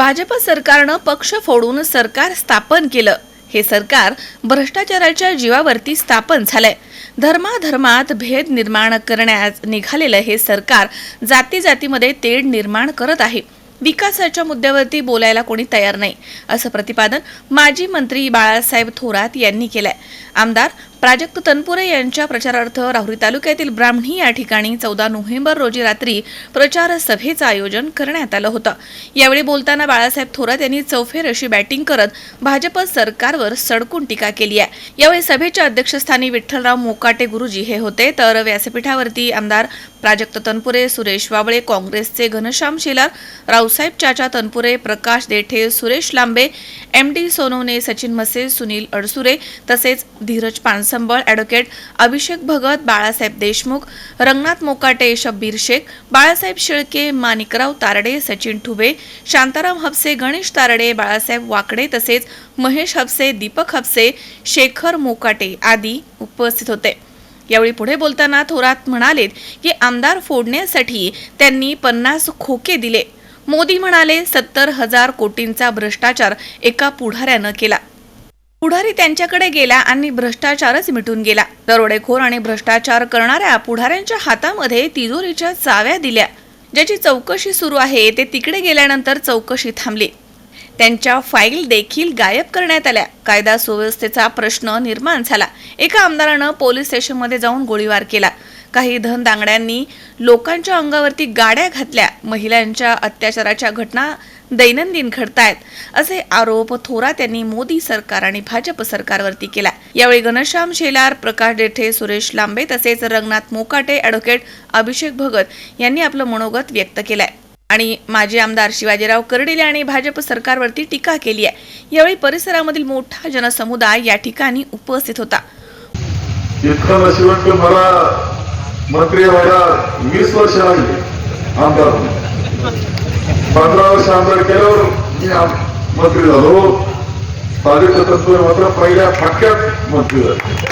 भाजप सरकारनं पक्ष फोडून सरकार स्थापन केलं. हे सरकार भ्रष्टाचाराच्या जीवावरती स्थापन झालंय. धर्माधर्मात भेद निर्माण करण्यास निघालेलं हे सरकार जाती जातीमध्ये तेढ निर्माण करत आहे. विकासाच्या मुद्द्यावरती बोलायला कोणी तयार नाही असं प्रतिपादन माजी मंत्री बाळासाहेब थोरात यांनी केलंय. आमदार प्राजक्त तनपुरे यांच्या प्रचारार्थ राहुरी तालुक्यातील ब्राह्मणी या ठिकाणी चौदा नोव्हेंबर रोजी रात्री प्रचार सभेचं आयोजन करण्यात आलं होतं. यावेळी बोलताना बाळासाहेब थोरात यांनी चौफेर अशी बॅटिंग करत भाजप सरकारवर सडकून टीका केली आहे. यावेळी सभेच्या अध्यक्षस्थानी विठ्ठलराव मोकाटे गुरुजी हे होते. तर व्यासपीठावरती आमदार प्राजक्त तनपुरे सुरेश वाबळे काँग्रेसचे घनश्याम शेलार रावसाहेब चाचा तनपुरे प्रकाश देठे सुरेश लांबे एम डी सोनवणे सचिन मसे सुनील अडसुरे तसेच धीरज संबळ ॲडव्होकेट अभिषेक भगत बाळासाहेब देशमुख रंगनाथ मोकाटे शब्बीर शेख बाळासाहेब शेळके माणिकराव तारडे सचिन ठुबे शांताराम हपसे गणेश तारडे बाळासाहेब वाकडे तसेच महेश हपसे दीपक हपसे शेखर मोकाटे आदी उपस्थित होते. यावेळी पुढे बोलताना थोरात म्हणालेत की आमदार फोडण्यासाठी त्यांनी पन्नास खोके दिले. मोदी म्हणाले सत्तर हजार कोटींचा भ्रष्टाचार एका पुढाऱ्यानं केला. पुढारी त्यांच्याकडे गेला आणि भ्रष्टाचारच मिटून गेला. दरोडेखोर आणि भ्रष्टाचार करणाऱ्या पुढाऱ्यांच्या हातामध्ये तिजोरीच्या चाव्या दिल्या. ज्याची चौकशी सुरू आहे ते तिकडे गेल्यानंतर चौकशी थांबली. त्यांच्या फाईल देखील गायब करण्यात आल्या. कायदा सुव्यवस्थेचा प्रश्न निर्माण झाला. एका आमदारानं पोलीस स्टेशनमध्ये जाऊन गोळीबार केला. काही धनदांगड्यांनी लोकांच्या अंगावरती गाड्या घातल्या. महिलांच्या अत्याचाराच्या घटना दैनंदिन घडतायत असे आरोप थोरात यांनी मोदी सरकार आणि भाजप सरकारवरती केला यावेळी घनश्याम शेलार प्रकाश डेठे सुरेश लांबे तसेच रंगनाथ मोकाटे अॅडव्होकेट अभिषेक भगत यांनी आपलं मनोगत व्यक्त केलंय. आणि माजी आमदार शिवाजीराव कर्डिले आणि भाजप सरकारवरती टीका केली आहे. यावेळी परिसरामधील मोठा जनसमुदाय या ठिकाणी उपस्थित होता. इतकं नशिबंत मला मंत्री व्हायला वीस वर्ष लागली आमदार. पंधरा वर्ष आमदार केल्यावर मी मंत्री झालो प्राजक्त तत्व मात्र पहिल्या फाटक्यात मंत्री झाले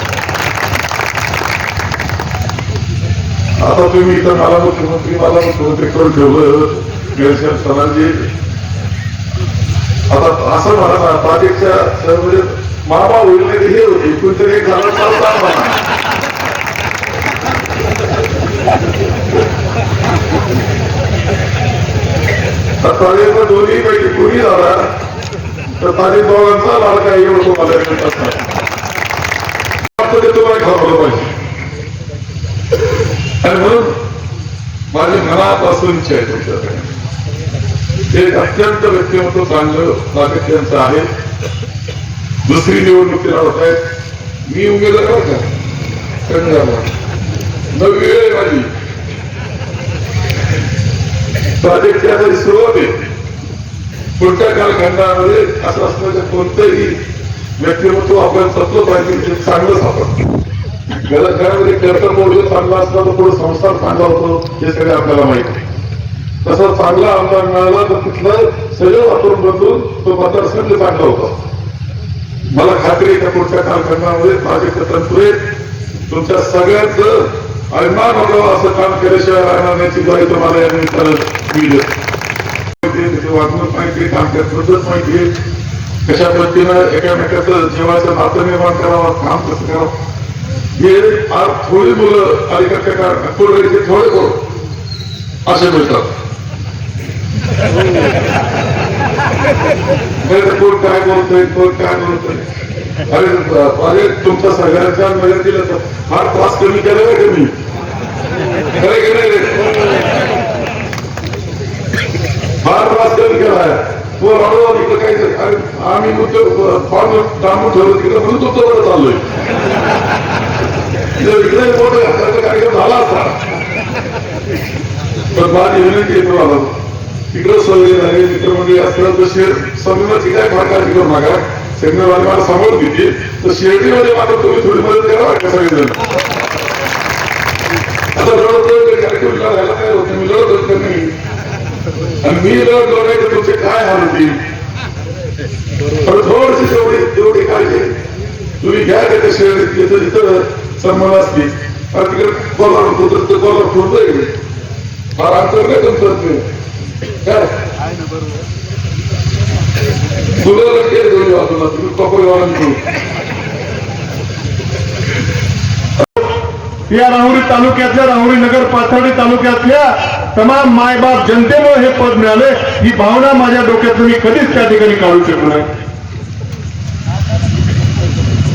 आता तुम्ही इथं मला मुख्यमंत्री मला मुख्यमंत्री करून ठेवलं निरसन सणाजी आता असं म्हणा ना प्राजक्तच्या म्हणजे मामा होईल नाही हे होते कोणतरी एक झालं तर म्हणा. तर दोन्ही पैकी कोणी झाला तर ताजे दोघांचा लाडका एवढं तुम्हाला मिळत असणार. ते तुम्हाला ठरवलं पाहिजे आणि म्हणून माझी मनापासून इच्छा आहे तुमच्याकडे. एक अत्यंत व्यक्तिमत्व चांगलं सातत्यांचं आहे. दुसरी निवडणुकी होत आहेत. मी उमेदवार का? कंगराला नवी वेळ आहे माझी. प्राजक्तची आता सुरुवात आहे पुढच्या कालखंडामध्ये असं असण्याचं कोणतंही व्यक्तिमत्व आपण तत्व पाहिजे ते चांगलं सापडतं. घरा- घरामध्ये कर्तव्य चांगला असला तर पुढे संसार चांगला होतो हे सगळं आपल्याला माहीत आहे. तसा चांगला आमदार मिळाला तर तिथलं सगळं वापरून बदलून तो मतदारसंघ चांगला होता. मला खात्री आहे त्या पुढच्या कालखंडामध्ये माझे तंत्रे तुमच्या सगळ्यांचं अभिमान होतं असं काम केल्याशिवाय राहणार नाही. ग्वाही तुम्हाला या निमित्तानं मी देतो. वागणूक माहिती काम पद्धत माहिती आहे. कशा पद्धतीनं एकामेकाचं जीवाचं नातं निर्माण करावं काम कसं करावं? हे फार थोडी मुलं अलीकडच्या काळात थोडे थोडे करू असे मिळतात बरं कोण काय बोलतोय कोण काय बोलतोय? अरे अरे तुमच्या सगळ्यांच्या मदतीला तर फार त्रास कमी केला का मी खरे की नाही फार त्रास कमी केला आहे. तो रडवा इकडं काय अरे आम्ही नुसतं डांबून ठेवलं तिकडे म्हणून तुमचं बरं चाललोय. जर इकडे मोठं कार्यक्रम झाला असता पण माझी विनंती आहे तुम्हाला तिकडं सवय झाली मित्रमंडळी असतात तर शेअर काय फार काळजी करू नका सेमिनारवाले मला समोर घेते तर शेअरटीमध्ये मात्र तुम्ही थोडी मदत करा का सगळेजण. आता लढत कार्यक्रम लढायला काय होत मी लढत होत नाही? आणि मी लढत लढायचं तुमचे काय हाल होतील थोडीशी तेवढी तेवढी काळजी तुम्ही घ्या त्याच्या शेअर तिथं तिथं संबंध असतील. आणि तिकडे कॉलर होतो कॉलर फुटतोय फार अंतर नाही तुमचं. तुला लक्ष दोन्ही बाजूला तुम्ही कपडे या राहुरी तालुक्यातल्या राहुरी नगर पाथर्डी तालुक्यातल्या तमाम मायबाप जनतेमुळे हे पद मिळाले. ही भावना माझ्या डोक्यातून मी कधीच त्या ठिकाणी काढू शकलो नाही.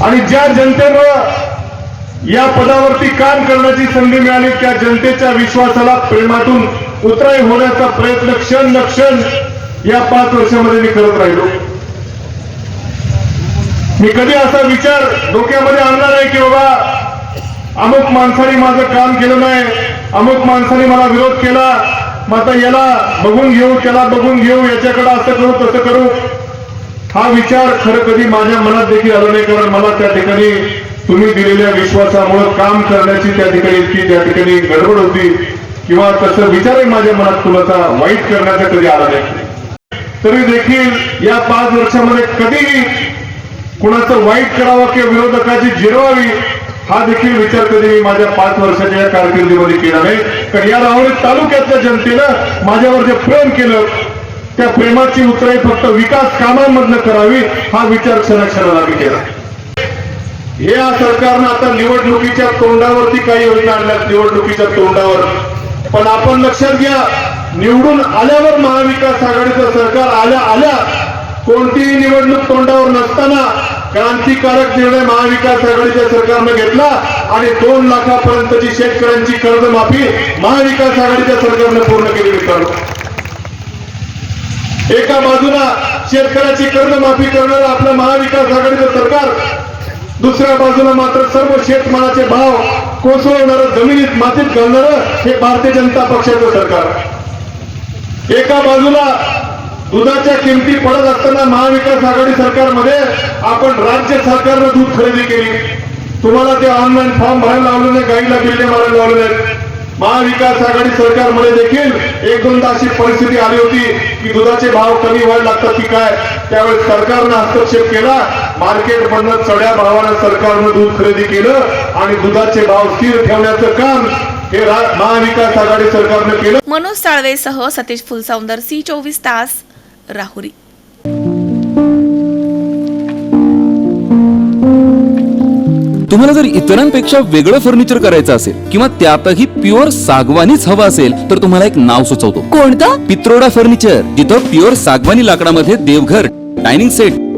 आणि ज्या जनतेमुळं या पदावरती काम करण्याची संधी मिळाली त्या जनतेच्या विश्वासाला प्रेमातून उतराई होण्याचा प्रयत्न क्षण लक्षण क्षण या पाच वर्षामध्ये मी करत राहिलो. मी कधी असा विचार डोक्यामध्ये आणला नाही की बाबा अमुक माणसाने माझं काम केलं नाही अमुक माणसाने मला विरोध केला माता याला बघून घेऊ त्याला बघून घेऊ याच्याकडे असं करू तसं करू. हा विचार खरं कधी माझ्या मनात देखील आला नाही कारण मला त्या ठिकाणी तुम्ही दिलेल्या विश्वासामुळे काम करण्याची त्या ठिकाणी इतकी त्या ठिकाणी गडबड होती. किंवा तसं विचारही माझ्या मनात कुणाचा वाईट करण्याचा कधी आला नाही. तरी देखील या पाच वर्षामध्ये कधीही कुणाचं वाईट करावं किंवा विरोधकाची जिरवावी हा देखील विचार कधी मी माझ्या पाच वर्षाच्या या कारकिर्दीमध्ये केला नाही. कारण या राहुरी तालुक्यातल्या जनतेनं माझ्यावर जे प्रेम केलं त्या प्रेमाची उतराई फक्त विकास कामांमधनं करावी हा विचार क्षणाक्षणाला मी केला. हे या सरकारनं आता निवडणुकीच्या तोंडावरती काही योजना आणल्यात. निवडणुकीच्या तोंडावर पण आपण लक्षात घ्या निवडून आल्यावर महाविकास आघाडीचं सरकार आल्या आल्या कोणतीही निवडणूक तोंडावर नसताना क्रांतिकारक निर्णय महाविकास आघाडीच्या सरकारनं घेतला आणि दोन लाखापर्यंतची शेतकऱ्यांची कर्जमाफी महाविकास आघाडीच्या सरकारनं पूर्ण केली मित्रांनो. एका बाजूला शेतकऱ्याची कर्जमाफी करणारं आपलं महाविकास आघाडीचं सरकार दुसऱ्या बाजूला मात्र सर्व शेतमालाचे भाव कोसळवणारं जमिनीत मातीत घालणारं हे भारतीय जनता पक्षाचं सरकार. एका बाजूला दुधाच्या किमती पडत असताना महाविकास आघाडी सरकारमध्ये आपण राज्य सरकारनं दूध खरेदी केली. तुम्हाला ते ऑनलाईन फॉर्म भरायला लावले नाही गाईला बिल्ले मारायला लावले नाहीत. महाविकास आघाडी सरकारमध्ये देखील एक दोनदा अशी परिस्थिती आली होती की दुधाचे भाव कमी व्हायला लागतात की काय? त्यावेळेस सरकारनं हस्तक्षेप केला. मार्केट मधनं चढ्या भावानं सरकारनं दूध खरेदी केलं आणि दुधाचे भाव स्थिर ठेवण्याचं काम हे महाविकास आघाडी सरकारनं केलं. मनोज साळवेसह सतीश फुलसौंदर सी चोवीस तास राहुरी. तुम्हाला जर इतरांपेक्षा वेगळं फर्निचर करायचं असेल किंवा त्यातही प्युअर सागवानीच हवं असेल तर तुम्हाला एक नाव सुचवतो. कोणतं? पित्रोडा फर्निचर जिथं प्युअर सागवानी लाकडामध्ये देवघर dining set